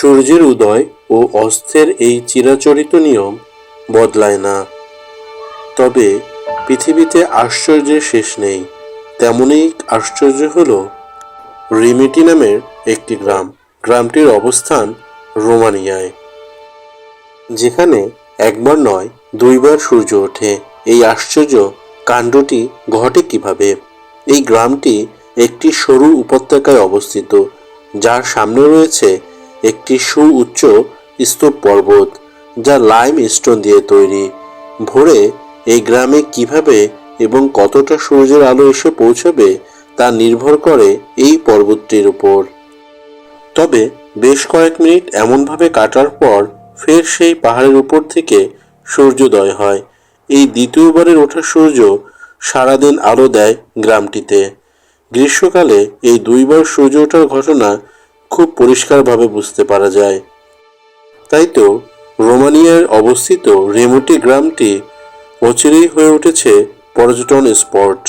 সূর্যের উদয় ও অস্তের এই চিরাচরিত নিয়ম বদলায় না। তবে পৃথিবীতে আশ্চর্যের শেষ নেই। তেমনই আশ্চর্য হল রিমিটি নামের একটি গ্রাম। গ্রামটির অবস্থান রোমানিয়ায়, যেখানে একবার নয়, দুইবার সূর্য ওঠে। এই আশ্চর্য কাণ্ডটি ঘটে কীভাবে? এই গ্রামটি একটি সরু উপত্যকায় অবস্থিত, যার সামনে রয়েছে একটি সুউচ্চ স্তূপ পর্বত যা লাইম স্টোন দিয়ে তৈরি। ভোরে এই গ্রামে কীভাবে এবং কতটা সূর্যের আলো এসে পৌঁছবে তা নির্ভর করে এই পর্বতটির উপর। তবে বেশ কয়েক মিনিট এমনভাবে কাটার পর ফের সেই পাহাড়ের উপর থেকে সূর্যোদয় হয়। এই দ্বিতীয়বারের ওঠা সূর্য সারাদিন আলো দেয় গ্রামটিতে। গ্রীষ্মকালে এই দুইবার সূর্য ওঠার ঘটনা খুব পরিষ্কারভাবে বুঝতে পারা যায়। তাই তো রোমানিয়ায় অবস্থিত রেমুটি গ্রামটি অচিরেই হয়ে উঠেছে পর্যটন স্পট।